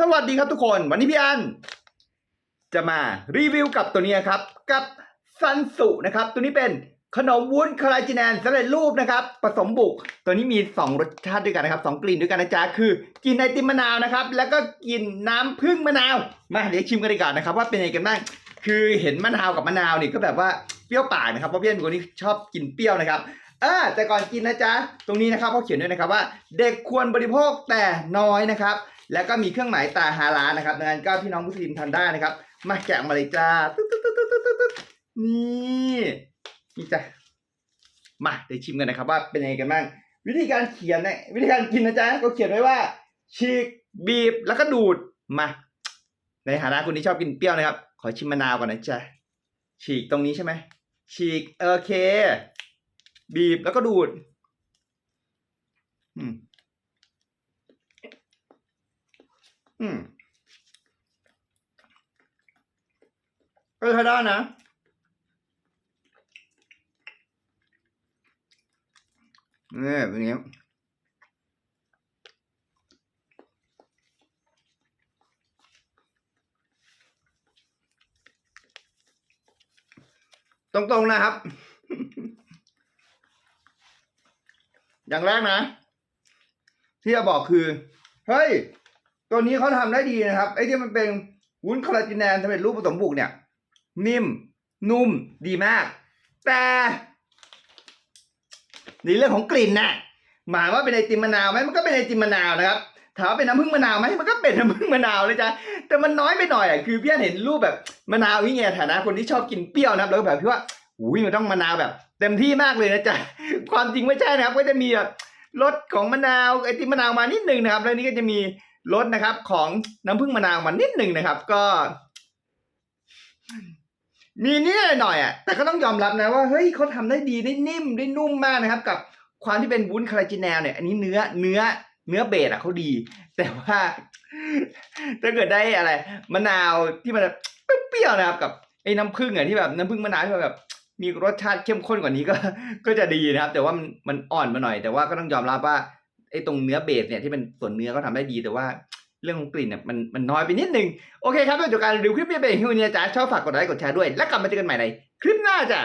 สวัสดีครับทุกคน วันนี้พี่อัน จะมารีวิวกับตัวนี้ครับ กับซันสุนะครับ ตัวนี้เป็นขนมวุ้นคาราจิแนนสำเร็จรูปนะครับผสมบุก ตัวนี้มี 2 รสชาติด้วยกันนะครับสองกลิ่นด้วยกันนะจ๊ะคือกินไอติมมะนาวนะครับ แล้วก็กินน้ำผึ้งมะนาว มาเดี๋ยวชิมกันดีกว่านะครับ ว่าเป็นยังไงกันบ้างคือเห็นมะนาวกับมะนาวนี่ก็แบบว่าเปรี้ยวปากนะครับเพราะพี่อันเป็นคนที่ชอบกินเปรี้ยวนะครับ ออแต่ก่อนกินนะจ๊ะ ตรงนี้นะครับเขาเขียนด้วยนะครับว่า เด็กควรบริโภคแต่น้อยนะครับ แล้วก็มีเครื่องหมายตาฮาลานะครับดังนั้นก็พี่น้องมุสลิมทานได้นะครับ มาแกะมาเลยจ้าตึ๊ดตึ๊ดตึ๊ดตึ๊ดตึ๊ดตึ๊ดนี่นี่จ้ะมาเดี๋ยวชิมกันนะครับว่าเป็นยังไงกันบ้างวิธีการเขียนเนี่ยวิธีการกินนะจ๊ะก็เขียนไว้ว่าฉีกบีบแล้วก็ดูดมาในฐานะคนที่ชอบกินเปรี้ยวนะครับ ขอชิมมะนาวก่อนนะจ๊ะฉีกตรงนี้ใช่ไหมฉีกโอเค บีบแล้วก็ดูดอืมอืมก็ใช้ได้นะนี่แบบนี้ตรงๆนะครับ อย่างแรกนะ ที่จะบอกคือเฮ้ยตัวนี้เขาทำได้ดีนะครับไอ้ที่มันเป็นวุ้นคอลลาเจนสำเร็จรูปผสมบุกเนี่ย นิ่ม นุ่มดีมาก แต่ในเรื่องของกลิ่นน่ะหมายว่าเป็นไอติมมะนาวไหมมันก็เป็นไอติมมะนาวนะครับถามว่าเป็นน้ำผึ้งมะนาวไหมมันก็เป็นน้ำผึ้งมะนาวเลยจ้ะแต่มันน้อยไปหน่อยอะคือพี่อนเห็นรูปแบบมะนาวนี่ไงฐานะคนที่ชอบกินเปรี้ยวนะครับแล้วก็แบบพี่ว่าอุ้ยมันต้องมะนาวแบบ เต็มที่มากเลยนะจ๊ะความจริงไม่ใช่นะครับ ก็จะมีแบบรสของมะนาวไอติมมะนาวมานิดนึงนะครับ แล้วนี่ก็จะมีรสนะครับ ของน้ำผึ้งมะนาวมานิดนึงนะครับ ก็ มีนิดหน่อยอะแต่ก็ต้องยอมรับนะว่าเฮ้ยเขาทำได้ดีได้นิ่มได้นุ่มมากนะครับ กับความที่เป็นวุ้นคาราจิแนลเนี่ยอันนี้เนื้อเนื้อเนื้อเบสอะเขาดี แต่ว่าถ้าเกิดได้อะไรมะนาวที่มันเปรี้ยวๆนะครับ กับไอ้น้ำผึ้งอะที่แบบน้ำผึ้งมะนาวที่แบบ มีรสชาติเข้มข้นกว่านี้ก็ก็จะดีนะครับ แต่ว่ามันมันอ่อนมาหน่อย แต่ว่าก็ต้องยอมรับว่าไอ้ตรงเนื้อเบสเนี่ยที่เป็นส่วนเนื้อก็ทำได้ดีแต่ว่าเรื่องของกลิ่นเนี่ยมันมันน้อยไปนิดนึง โอเคครับด้วยจากการรีวิวคลิปนี้เป็นอย่างนี้นะจ๊ะชอบฝากกดไลค์กดแชร์ด้วย แล้วกลับมาเจอกันใหม่ในคลิปหน้าจ้ะ